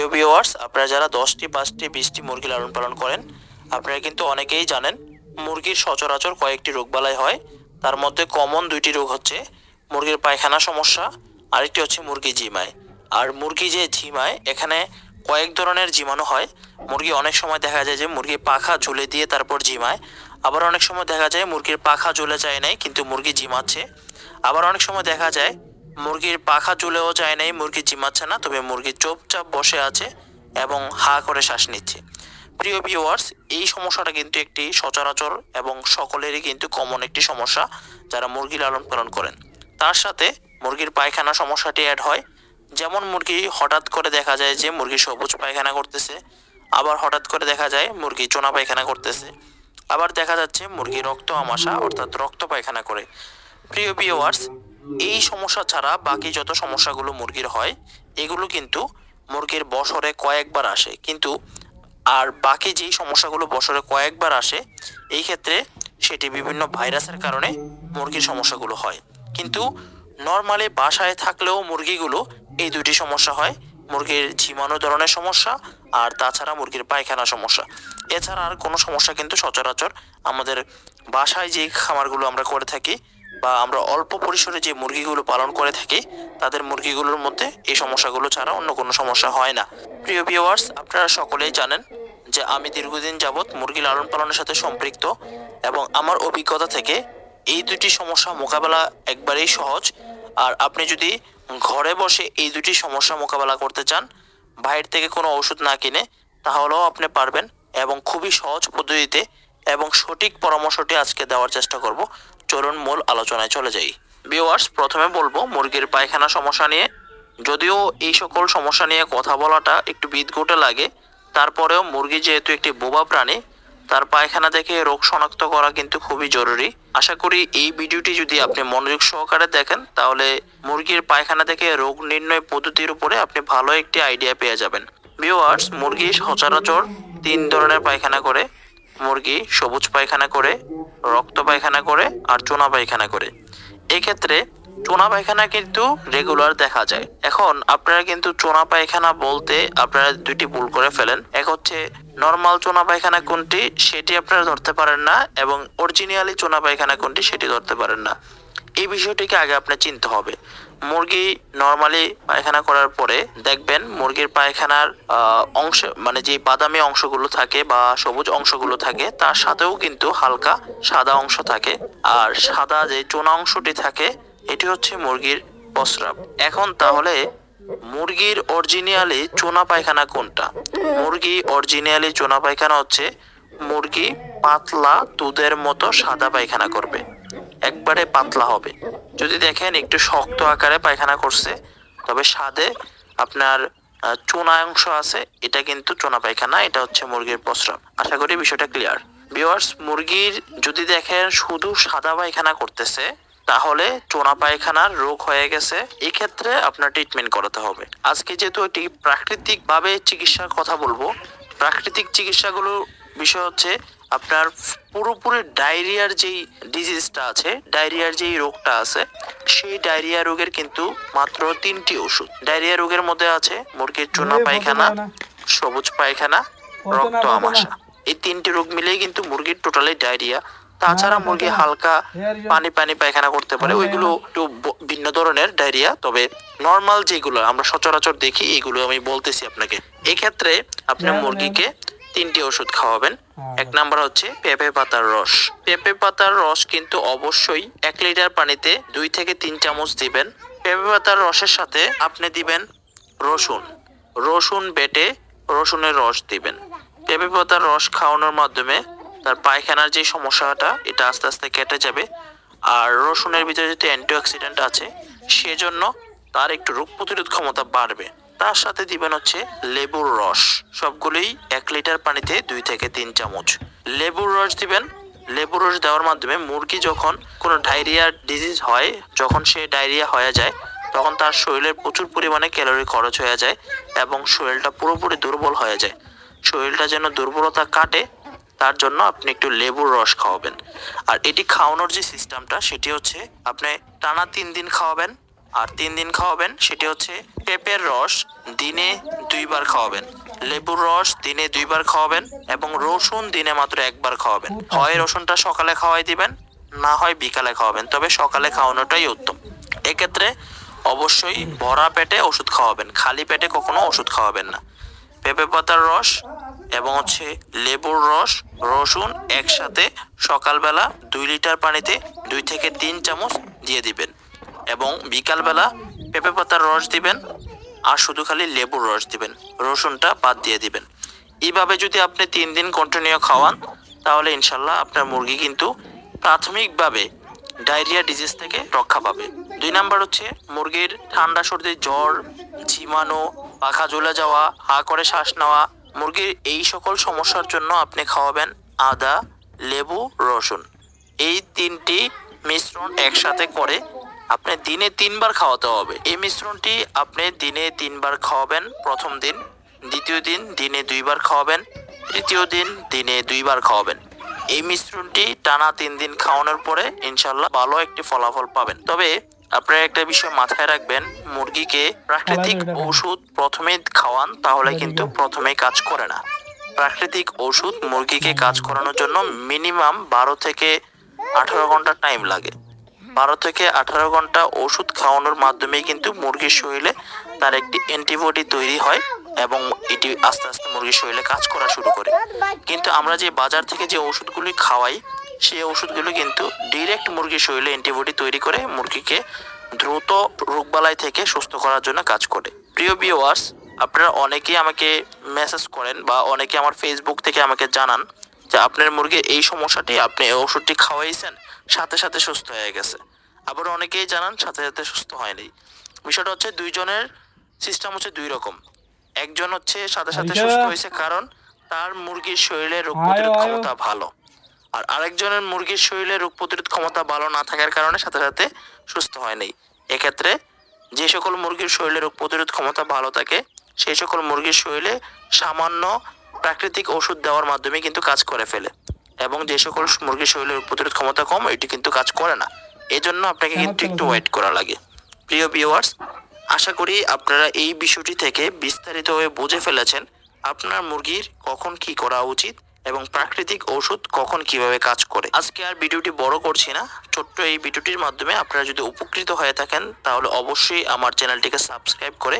প্রিয় ভিউয়ার্স, আপনারা যারা দশটি, পাঁচটি, বিশটি মুরগি লালন পালন করেন, আপনারা কিন্তু অনেকেই জানেন মুরগির সচরাচর কয়েকটি রোগবালাই হয়। তার মধ্যে কমন দুইটি রোগ হচ্ছে মুরগির পায়খানা সমস্যা, আরেকটি হচ্ছে মুরগি জিমায় আর মুরগি যে ঝিমায় এখানে কয়েক ধরনের জীবাণু হয়। মুরগি অনেক সময় দেখা যায় যে মুরগির পাখা ঝুলে দিয়ে তারপর জিমায়। আবার অনেক সময় দেখা যায় মুরগির পাখা ঝুলে যায় নাই, কিন্তু মুরগি জিমাচ্ছে। আবার অনেক সময় দেখা যায় মুরগির পাখা চুলেও যায় নাই, মুরগি জিমাচ্ছে না, তবে মুরগি চোপচাপ বসে আছে এবং হা করে শ্বাস নিচ্ছে। প্রিয় ভিউয়ার্স এই সমস্যাটা কিন্তু একটি সচরাচর এবং সকলেরই কিন্তু কমন একটি সমস্যা যারা মুরগি লালন পালন করেন। তার সাথে মুরগির পায়খানা সমস্যাটি অ্যাড হয়। যেমন মুরগি হঠাৎ করে দেখা যায় যে মুরগি সবুজ পায়খানা করতেছে, আবার হঠাৎ করে দেখা যায় মুরগি চোনা পায়খানা করতেছে, আবার দেখা যাচ্ছে মুরগি রক্ত আমাশা, অর্থাৎ রক্ত পায়খানা করে। প্রিয় ভিউয়ার্স এই সমস্যা ছাড়া বাকি যত সমস্যাগুলো মুরগির হয়, এগুলো কিন্তু মুরগির বছরে কয়েকবার আসে। কিন্তু আর বাকি যেই সমস্যাগুলো বছরে কয়েকবার আসে, এই ক্ষেত্রে সেটি বিভিন্ন ভাইরাসের কারণে মুরগির সমস্যাগুলো হয়। কিন্তু নর্মালি বাসায় থাকলেও মুরগিগুলো এই দুটি সমস্যা হয়। মুরগির ঝিমানো ধরনের সমস্যা আর তাছাড়া মুরগির পায়খানা সমস্যা। এছাড়া আর কোনো সমস্যা কিন্তু সচরাচর আমাদের বাসায় যে খামারগুলো আমরা করে থাকি বা আমরা অল্প পরিসরে যে মুরগিগুলো পালন করে থাকি, তাদের মুরগিগুলোর মধ্যে এই সমস্যাগুলো ছাড়া অন্য কোনো সমস্যা হয় না। প্রিয় ভিউয়ার্স আপনারা সকলেই জানেন যে আমি দীর্ঘদিন যাবৎ মুরগি লালন পালনের সাথে সম্পৃক্ত এবং আমার অভিজ্ঞতা থেকে এই দুটি সমস্যা মোকাবেলা একবারেই সহজ। আর আপনি যদি ঘরে বসে এই দুটি সমস্যা মোকাবেলা করতে চান, বাইরে থেকে কোনো ওষুধ না কিনে, তাহলেও আপনি পারবেন এবং খুবই সহজ পদ্ধতিতে এবং সঠিক পরামর্শটি আজকে দেওয়ার চেষ্টা করব। চলুন মূল আলোচনায় চলে যাই। ভিউয়ার্স প্রথমে বলব, মুরগির পায়খানা সমস্যা নিয়ে। যদিও এই সকল সমস্যা নিয়ে কথা বলাটা একটু বিদঘুটে লাগে, তারপরেও মুরগি যেহেতু একটি বোবা প্রাণী, তার পায়খানা দেখে রোগ শনাক্ত করা কিন্তু খুবই জরুরি। আশা করি এই ভিডিওটি যদি আপনি মনোযোগ সহকারে দেখেন, তাহলে মুরগির পায়খানা থেকে রোগ নির্ণয় পদ্ধতির উপরে আপনি ভালো একটি আইডিয়া পেয়ে যাবেন। ভিউয়ার্স মুরগি সচরাচর তিন ধরনের পায়খানা করে। মুরগি সবুজ পায়খানা করে, রক্ত পায়খানা করে আর চোনা পায়খানা করে। এক্ষেত্রে চোনা পায়খানা কিন্তু রেগুলার দেখা যায়। এখন আপনারা কিন্তু চোনা পায়খানা বলতে আপনারা দুইটি ভুল করে ফেলেন। এক হচ্ছে নর্মাল চোনা পায়খানা কোনটি সেটি আপনারা ধরতে পারেন না এবং অরিজিনালি চোনা পায়খানা কোনটি সেটি ধরতে পারেন না। এই বিষয়টিকে আগে আপনার চিনতে হবে। মুরগি নর্মালি পায়খানা করার পরে দেখবেন মুরগির পায়খানার অংশ মানে যে বাদামি অংশগুলো থাকে বা সবুজ অংশগুলো থাকে, তার সাথেও কিন্তু হালকা সাদা অংশ থাকে। আর সাদা যে চোনা অংশটি থাকে, এটি হচ্ছে মুরগির প্রস্রাব। এখন তাহলে মুরগির অরিজিনালি চোনা পায়খানা কোনটা? মুরগি অরিজিনালি চোনা পায়খানা হচ্ছে মুরগি পাতলা দুধের মতো সাদা পায়খানা করবে। একবারে পাতলা হবে। যদি দেখেন একটু শক্ত আকারে পায়খানা করছে, তবে স্বাদে আপনার চুনা অংশ আছে, এটা কিন্তু চোনা পায়খানা, এটা হচ্ছে মুরগির প্রস্রাব। আশা করি বিষয়টা ক্লিয়ার ভিউয়ার্স মুরগির যদি দেখেন শুধু সাদা পায়খানা করতেছে, তাহলে চোনা পায়খানার রোগ হয়ে গেছে, এক্ষেত্রে আপনার ট্রিটমেন্ট করাতে হবে। আজকে যেহেতু এটি প্রাকৃতিকভাবে চিকিৎসার কথা বলব, প্রাকৃতিক চিকিৎসাগুলো বিষয় হচ্ছে আপনার পুরোপুরি ডায়রিয়ার যেই ডিজিজটা আছে ডায়রিয়ার যেই রোগটা আছে সেই ডায়রিয়া রোগের কিন্তু মাত্র তিনটি ওষুধ। ডায়রিয়া রোগের মধ্যে আছে মুরগির চুনা পায়খানা সবুজ পায়খানা রক্ত আমাশা। এই তিনটি রোগ মিলেই কিন্তু মুরগির টোটালি ডায়রিয়া। তাছাড়া মুরগি হালকা পানি পানি পায়খানা করতে পারে। ওইগুলো একটু ভিন্ন ধরনের ডায়রিয়া তবে নর্মাল যেগুলো আমরা সচরাচর দেখি এগুলো আমি বলতেছি আপনাকে। এক্ষেত্রে আপনি মুরগিকে তিনটি ওষুধ খাওয়াবেন। এক নাম্বার হচ্ছে পেঁপে পাতার রস। পেঁপে পাতার রস কিন্তু অবশ্যই এক লিটার পানিতে দুই থেকে তিন চামচ দিবেন। পেঁপে পাতার রসের সাথে আপনি দিবেন রসুন। রসুন বেটে রসুনের রস দিবেন। পেঁপে পাতার রস খাওয়ানোর মাধ্যমে তার পায়খানার যে সমস্যাটা এটা আস্তে আস্তে কেটে যাবে। আর রসুনের ভিতরে যেহেতু অ্যান্টিঅক্সিডেন্ট আছে সেজন্য তার একটু রোগ প্রতিরোধ ক্ষমতা বাড়বে। তার সাথে দিবেন হচ্ছে লেবুর রস। সবগুলোই এক লিটার পানিতে দুই থেকে তিন চামচ। লেবুর রস দিবেন। লেবুর রস দেওয়ার মাধ্যমে মুরগি যখন কোনো ডায়রিয়ার ডিজিজ হয়, যখন সে ডায়রিয়া হয়ে যায়, তখন তার শরীরের প্রচুর পরিমাণে ক্যালোরি খরচ হয়ে যায় এবং শরীরটা পুরোপুরি দুর্বল হয়ে যায়। শরীরটা যেন দুর্বলতা কাটে, তার জন্য আপনি একটু লেবুর রস খাওয়াবেন। আর এটি খাওয়ানোর যে সিস্টেমটা সেটি হচ্ছে আপনি টানা তিন দিন খাওয়াবেন। আর তিন দিন খাওয়াবেন, সেটি হচ্ছে পেঁপের রস দিনে দুইবার খাওয়াবেন, লেবুর রস দিনে দুইবার খাওয়াবেন এবং রসুন দিনে মাত্র একবার খাওয়াবেন। হয় রসুনটা সকালে খাওয়াই দিবেন, না হয় বিকালে খাওয়াবেন, তবে সকালে খাওয়ানোটাই উত্তম। এক্ষেত্রে অবশ্যই ভরা পেটে ওষুধ খাওয়াবেন, খালি পেটে কখনো ওষুধ খাওয়াবেন না। পেঁপে পাতার রস এবং হচ্ছে লেবুর রস, রসুন একসাথে সকালবেলা দুই লিটার পানিতে দুই থেকে তিন চামচ দিয়ে দিবেন। এবং বিকালবেলা পেঁপে পাতার রস দিবেন আর শুধু খালি লেবুর রস দিবেন, রসুনটা বাদ দিয়ে দিবেন। এইভাবে যদি আপনি তিন দিন কন্টিনিউ খাওয়ান, তাহলে ইনশাল্লাহ আপনার মুরগি কিন্তু প্রাথমিকভাবে ডায়রিয়া ডিজিজ থেকে রক্ষা পাবে। দুই নাম্বার হচ্ছে মুরগির ঠান্ডা সর্দি, জ্বর, ঝিমানো, পাখা জ্বলে যাওয়া, হা করে শ্বাস নেওয়া, মুরগির এই সকল সমস্যার জন্য আপনি খাওয়াবেন আদা, লেবু, রসুন। এই তিনটি মিশ্রণ একসাথে করে আপনি দিনে তিনবার খাওয়াতে হবে। এই মিশ্রণটি আপনি দিনে তিনবার খাওয়াবেন। প্রথম দিন দ্বিতীয় দিন দিনে দুইবার খাওয়াবেন। তৃতীয় দিন দিনে দুইবার খাওয়াবেন। এই মিশ্রণটি টানা তিন দিন খাওয়ানোর পরে ইনশাল্লাহ ভালো একটি ফলাফল পাবেন। তবে আপনারা একটা বিষয় মাথায় রাখবেন মুরগিকে প্রাকৃতিক ওষুধ প্রথমে খাওয়ান তাহলে কিন্তু প্রথমে কাজ করে না। প্রাকৃতিক ওষুধ মুরগিকে কাজ করানোর জন্য মিনিমাম বারো থেকে আঠারো ঘণ্টা টাইম লাগে। বারো থেকে আঠারো ঘণ্টা ওষুধ খাওয়ানোর মাধ্যমেই কিন্তু মুরগির শরীরে তার একটি অ্যান্টিবডি তৈরি হয় এবং এটি আস্তে আস্তে মুরগির শরীরে কাজ করা শুরু করে। কিন্তু আমরা যে বাজার থেকে যে ওষুধগুলি খাওয়াই, সেই ওষুধগুলো কিন্তু ডিরেক্ট মুরগির শরীরে অ্যান্টিবডি তৈরি করে মুরগিকে দ্রুত রোগবালাই থেকে সুস্থ করার জন্য কাজ করে। প্রিয় ভিউয়ার্স আপনারা অনেকেই আমাকে মেসেজ করেন বা অনেকে আমার ফেসবুক থেকে আমাকে জানান যে আপনার মুরগির এই সমস্যাটি আপনি এই ওষুধটি খাওয়াইছেন সাথে সাথে সুস্থ হয়ে গেছে। আবার অনেকেই জানান সাথে সাথে সুস্থ হয়নি। বিষয়টা হচ্ছে দুইজনের সিস্টেম হচ্ছে দুই রকম। একজন হচ্ছে সাথে সাথে সুস্থ হয়েছে কারণ তার মুরগির শরীরে রোগ প্রতিরোধ। ক্ষমতা ভালো। আর আরেকজনের মুরগির শরীরে রোগ প্রতিরোধ ক্ষমতা ভালো না থাকার কারণে সাথে সাথে সুস্থ হয় নাই এক্ষেত্রে যে সকল মুরগির শরীরে রোগ প্রতিরোধ ক্ষমতা ভালো থাকে সেই সকল মুরগির শরীরে সামান্য প্রাকৃতিক ওষুধ দেওয়ার মাধ্যমে কিন্তু কাজ করে ফেলে। এবং যে সকল মুরগির শরীরে রোগ প্রতিরোধ ক্ষমতা কম এটি কিন্তু কাজ করে না। এই জন্য আপনাকে কিন্তু একটু ওয়েট করা লাগে। প্রিয় ভিউয়ার্স আশা করি আপনারা এই বিষয়টি থেকে বিস্তারিতভাবে বুঝে ফেলেছেন আপনার মুরগির কখন কি করা উচিত এবং প্রাকৃতিক ওষুধ কখন কীভাবে কাজ করে। আজকে আর ভিডিওটি বড় করছি না। ছোট্ট এই ভিডিওটির মাধ্যমে আপনারা যদি উপকৃত হয়ে থাকেন তাহলে অবশ্যই আমার চ্যানেলটিকে সাবস্ক্রাইব করে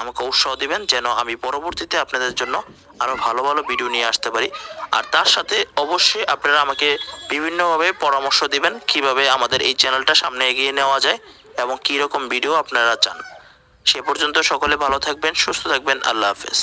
আমাকে উৎসাহ দিবেন যেন আমি পরবর্তীতে আপনাদের জন্য আরও ভালো ভালো ভিডিও নিয়ে আসতে পারি। আর তার সাথে অবশ্যই আপনারা আমাকে বিভিন্নভাবে পরামর্শ দিবেন কীভাবে আমাদের এই চ্যানেলটা সামনে এগিয়ে নেওয়া যায় এবং কী রকম ভিডিও আপনারা চান। সে পর্যন্ত সকলে ভালো থাকবেন, সুস্থ থাকবেন, আল্লাহ হাফেজ।